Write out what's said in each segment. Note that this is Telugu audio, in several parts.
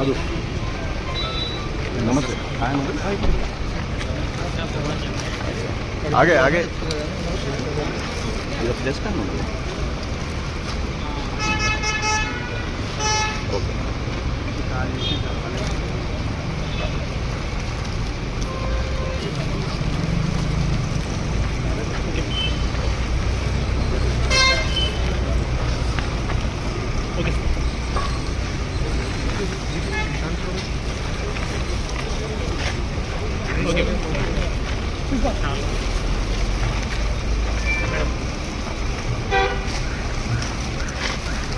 ಅದು ನಮಸ್ತೆ ಹಾಗೆ ಹಾಗೆ ಇವತ್ತು ಜಸ್ಟ್ ನೋಡಿ okay OK。好。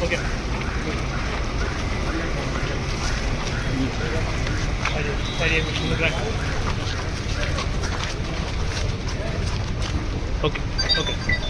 OK。好的，好的，OK。OK。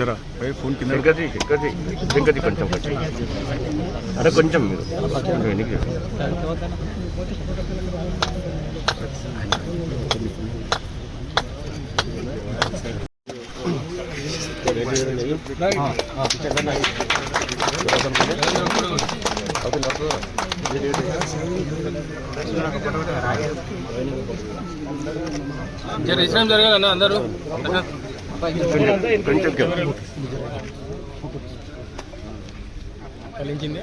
జరా ఫోన్ కింద వెనకది వెనకది వెనకది కొంచెం కొంచెం. అరే కొంచెం మీరు. కొంచెం వెనక్కి విశ్రామం జరగాలన్న అందరూ. ఫలించింది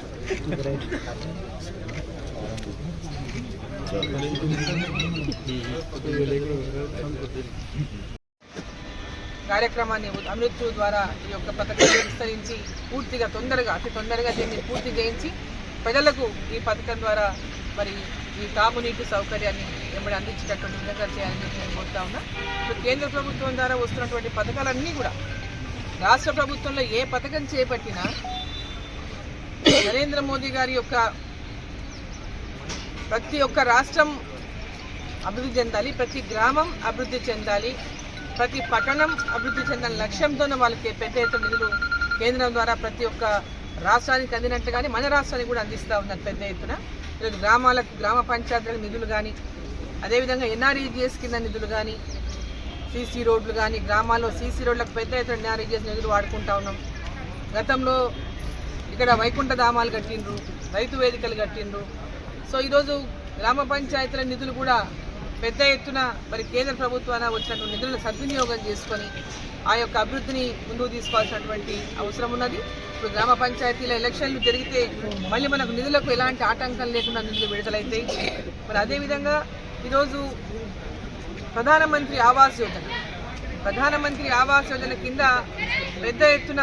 కార్యక్రమాన్ని అమృత్ ద్వారా ఈ యొక్క పథకాన్ని విస్తరించి పూర్తిగా తొందరగా అతి తొందరగా దీన్ని పూర్తి చేయించి ప్రజలకు ఈ పథకం ద్వారా మరి ఈ తాగునీటి సౌకర్యాన్ని ఎమ్మడి అందించేటటువంటి విధంగా చేయాలని చెప్పి నేను కోరుతా ఉన్నా. ఇప్పుడు కేంద్ర ప్రభుత్వం ద్వారా వస్తున్నటువంటి పథకాలన్నీ కూడా రాష్ట్ర ప్రభుత్వంలో ఏ పథకం చేపట్టినా నరేంద్ర మోదీ గారి యొక్క ప్రతి ఒక్క రాష్ట్రం అభివృద్ధి చెందాలి ప్రతి గ్రామం అభివృద్ధి చెందాలి ప్రతి పట్టణం అభివృద్ధి చెందాలి లక్ష్యంతోనే వాళ్ళకి పెద్ద ఎత్తున నిధులు కేంద్రం ద్వారా ప్రతి ఒక్క రాష్ట్రానికి అందినట్టుగానే మన రాష్ట్రానికి కూడా అందిస్తూ ఉన్నారు పెద్ద ఎత్తున. లేదు గ్రామాలకు గ్రామ పంచాయతీల నిధులు కానీ అదేవిధంగా ఎన్ఆర్ఈజిఎస్ కింద నిధులు కానీ సీసీ రోడ్లు కానీ గ్రామాల్లో సీసీ రోడ్లకు పెద్ద ఎత్తున ఎన్ఆర్ఈజిఎస్ నిధులు వాడుకుంటా ఉన్నాం. గతంలో ఇక్కడ వైకుంఠ ధామాలు కట్టిండ్రు రైతు వేదికలు కట్టిండ్రు. సో ఈరోజు గ్రామ పంచాయతీల నిధులు కూడా పెద్ద ఎత్తున మరి కేంద్ర ప్రభుత్వాన వచ్చినటువంటి నిధులను సద్వినియోగం చేసుకొని ఆ యొక్క అభివృద్ధిని ముందుకు తీసుకోవాల్సినటువంటి అవసరం ఉన్నది. ఇప్పుడు గ్రామ పంచాయతీల ఎలక్షన్లు జరిగితే మళ్ళీ మనకు నిధులకు ఎలాంటి ఆటంకం లేకుండా నిధులు విడుదలైతాయి. మరి అదేవిధంగా ఈరోజు ప్రధానమంత్రి ఆవాస్ యోజన. ప్రధానమంత్రి ఆవాస్ యోజన కింద పెద్ద ఎత్తున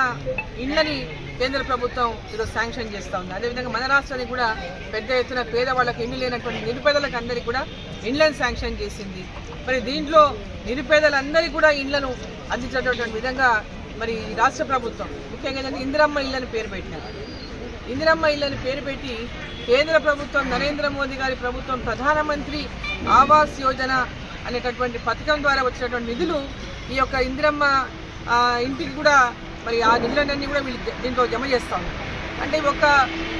ఇళ్ళని కేంద్ర ప్రభుత్వం ఈరోజు శాంక్షన్ చేస్తూ ఉంది. అదేవిధంగా మన రాష్ట్రానికి కూడా పెద్ద ఎత్తున పేదవాళ్ళకి ఇల్లు లేనటువంటి నిరుపేదలకు అందరికీ కూడా ఇండ్లను శాంక్షన్ చేసింది. మరి దీంట్లో నిరుపేదలందరికీ కూడా ఇండ్లను అందించేటటువంటి విధంగా మరి రాష్ట్ర ప్రభుత్వం ముఖ్యంగా ఏంటంటే ఇందిరమ్మ ఇళ్ళని పేరు పెట్టినారు ఇందిరమ్మ ఇళ్ళని పేరు పెట్టి కేంద్ర ప్రభుత్వం నరేంద్ర మోదీ గారి ప్రభుత్వం ప్రధానమంత్రి ఆవాస్ యోజన అనేటటువంటి పథకం ద్వారా వచ్చినటువంటి నిధులు ఈ యొక్క ఇందిరమ్మ ఇంటికి కూడా మరి ఆ నిధులన్నీ కూడా వీళ్ళు దీంట్లో జమ చేస్తా ఉన్నారు. అంటే ఒక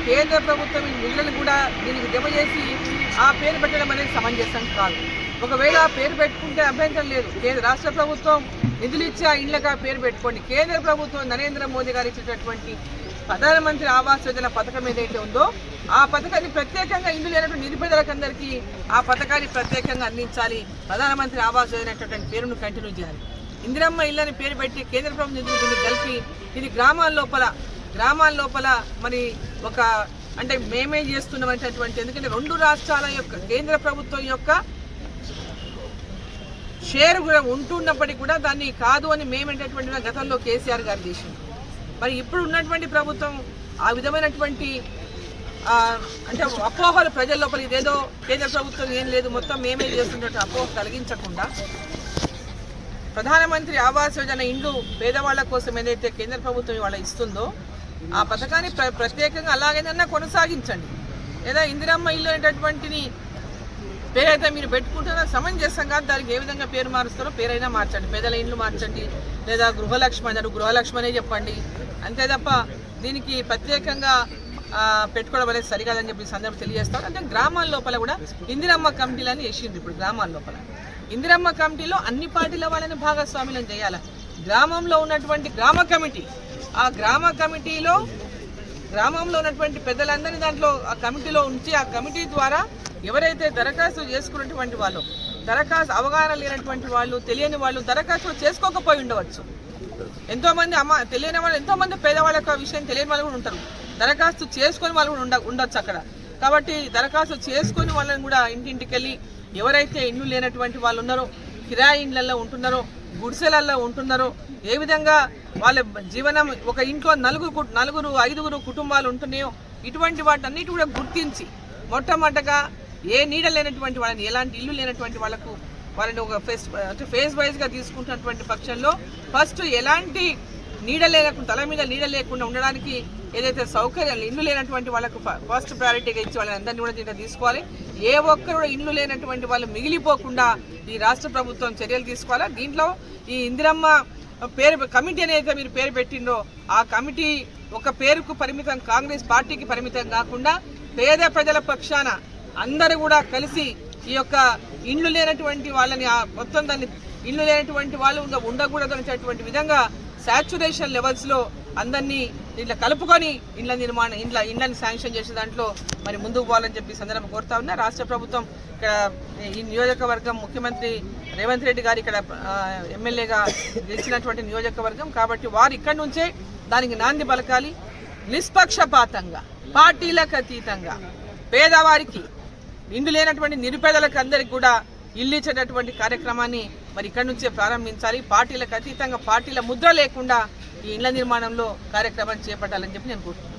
కేంద్ర ప్రభుత్వం నిధులను కూడా దీనికి జమ చేసి ఆ పేరు పెట్టడం అనేది సమంజసం కాదు. ఒకవేళ ఆ పేరు పెట్టుకుంటే అభ్యంతరం లేదు. కేంద్ర రాష్ట్ర ప్రభుత్వం నిధులు ఇచ్చి ఆ ఇళ్ళకి ఆ పేరు పెట్టుకోండి. కేంద్ర ప్రభుత్వం నరేంద్ర మోదీ గారు ఇచ్చినటువంటి ప్రధానమంత్రి ఆవాస్ యోజన పథకం ఏదైతే ఉందో ఆ పథకాన్ని ప్రత్యేకంగా ఇందులో లేనటువంటి నిరుపేదలకందరికీ ఆ పథకాన్ని ప్రత్యేకంగా అందించాలి. ప్రధానమంత్రి ఆవాస్ యోజన అనేటటువంటి పేరును కంటిన్యూ చేయాలి. ఇందిరమ్మ ఇళ్ళని పేరు పెట్టి కేంద్ర ప్రభుత్వం నిధులు కలిపి ఇది గ్రామాల లోపల గ్రామాల లోపల మరి ఒక అంటే మేమే చేస్తున్నామనేటటువంటి ఎందుకంటే రెండు రాష్ట్రాల యొక్క కేంద్ర ప్రభుత్వం యొక్క షేర్ కూడా ఉంటున్నప్పటికీ కూడా దాన్ని కాదు అని మేమేటటువంటి గతంలో కేసీఆర్ గారు చేసింది. మరి ఇప్పుడు ఉన్నటువంటి ప్రభుత్వం ఆ విధమైనటువంటి అంటే అపోహలు ప్రజల లోపల ఇదేదో కేంద్ర ప్రభుత్వం ఏం లేదు మొత్తం మేమే చేస్తున్నట్టు అపోహ కలిగించకుండా ప్రధానమంత్రి ఆవాస్ యోజన ఇండ్లు పేదవాళ్ళ కోసం ఏదైతే కేంద్ర ప్రభుత్వం ఇవాళ ఇస్తుందో ఆ పథకాన్ని ప్ర ప్రత్యేకంగా అలాగైనా కొనసాగించండి. లేదా ఇందిరమ్మ ఇల్లు అనేటటువంటిని పేరైతే మీరు పెట్టుకుంటారో సమంజసం కాదు దానికి ఏ విధంగా పేరు మారుస్తారో పేరైనా మార్చండి. పేదల ఇండ్లు మార్చండి లేదా గృహలక్ష్మి అన్నారు గృహలక్ష్మి అనే చెప్పండి. అంతే తప్ప దీనికి ప్రత్యేకంగా పెట్టుకోవడం అనేది సరికాదని చెప్పి సందర్భం తెలియజేస్తాం అంటే గ్రామాల లోపల కూడా ఇందిరమ్మ కమిటీలని వేసింది ఇప్పుడు గ్రామాల లోపల. ఇందిరమ్మ కమిటీలో అన్ని పార్టీల వాళ్ళని భాగస్వామ్యం చేయాలి. గ్రామంలో ఉన్నటువంటి గ్రామ కమిటీ ఆ గ్రామ కమిటీలో గ్రామంలో ఉన్నటువంటి పెద్దలందరినీ దాంట్లో ఆ కమిటీలో ఉంచి ఆ కమిటీ ద్వారా ఎవరైతే దరఖాస్తు చేసుకున్నటువంటి వాళ్ళు దరఖాస్తు అవగాహన లేనటువంటి వాళ్ళు తెలియని వాళ్ళు దరఖాస్తు చేసుకోకపోయి ఉండవచ్చు. ఎంతోమంది అమ్మ తెలియని వాళ్ళు ఎంతోమంది పేదవాళ్ళకు ఆ విషయం తెలియని వాళ్ళు కూడా ఉంటారు. దరఖాస్తు చేసుకొని వాళ్ళు కూడా ఉండ ఉండొచ్చు అక్కడ. కాబట్టి దరఖాస్తు చేసుకొని వాళ్ళని కూడా ఇంటింటికి వెళ్ళి ఎవరైతే ఇండ్లు లేనటువంటి వాళ్ళు ఉన్నారో కిరాయి ఇండ్లలో ఉంటున్నారో గుడిసెలల్లో ఉంటున్నారో ఏ విధంగా వాళ్ళ జీవనం ఒక ఇంట్లో నలుగురు కు- నలుగురు ఐదుగురు కుటుంబాలు ఉంటున్నాయో ఇటువంటి వాటన్నిటి కూడా గుర్తించి మొట్టమొదటగా ఏ నీడ లేనటువంటి వాళ్ళని ఎలాంటి ఇల్లు లేనటువంటి వాళ్ళకు వాళ్ళని ఒక ఫేస్ అంటే ఫేస్ వైజ్గా తీసుకుంటున్నటువంటి పక్షంలో ఫస్ట్ ఎలాంటి నీడ లేకుండా తల మీద నీడ లేకుండా ఉండడానికి ఏదైతే సౌకర్యాలు ఇల్లు లేనటువంటి వాళ్ళకు ఫ- ఫస్ట్ ప్రయారిటీగా ఇచ్చి వాళ్ళని అందరినీ కూడా దీంట్లో తీసుకోవాలి. ఏ ఒక్కరు కూడా ఇల్లు లేనటువంటి వాళ్ళు మిగిలిపోకుండా ఈ రాష్ట్ర ప్రభుత్వం చర్యలు తీసుకోవాలి? దీంట్లో ఈ ఇందిరమ్మ పేరు కమిటీ అనేది మీరు పేరు పెట్టిండ్రో ఆ కమిటీ ఒక పేరుకు పరిమితం కాంగ్రెస్ పార్టీకి పరిమితం కాకుండా పేద ప్రజల పక్షాన అందరూ కూడా కలిసి ఈ యొక్క ఇండ్లు లేనటువంటి వాళ్ళని మొత్తం దాన్ని ఇల్లు లేనటువంటి వాళ్ళు ఉండకూడదు అనేటటువంటి విధంగా సాచురేషన్ లెవెల్స్లో అందరినీ ఇట్లా కలుపుకొని ఇండ్ల నిర్మాణం ఇండ్ల ఇండ్లని శాంక్షన్ చేసే దాంట్లో మరి ముందుకు పోవాలని చెప్పి సందర్భం కోరుతా ఉన్నా. రాష్ట్ర ప్రభుత్వం ఇక్కడ ఈ నియోజకవర్గం ముఖ్యమంత్రి రేవంత్ రెడ్డి గారు ఇక్కడ ఎమ్మెల్యేగా గెలిచినటువంటి నియోజకవర్గం కాబట్టి వారు ఇక్కడి నుంచే దానికి నాంది పలకాలి. నిష్పక్షపాతంగా పార్టీలకు అతీతంగా పేదవారికి ఇండ్లు లేనటువంటి నిరుపేదలకు అందరికి కూడా ఇల్లు ఇచ్చేటటువంటి కార్యక్రమాన్ని మరి ఇక్కడి నుంచే ప్రారంభించాలి. పార్టీలకు అతీతంగా పార్టీల ముద్ర లేకుండా ఈ ఇండ్ల నిర్మాణంలో కార్యక్రమాన్ని చేపట్టాలని చెప్పి నేను కోరుతున్నాను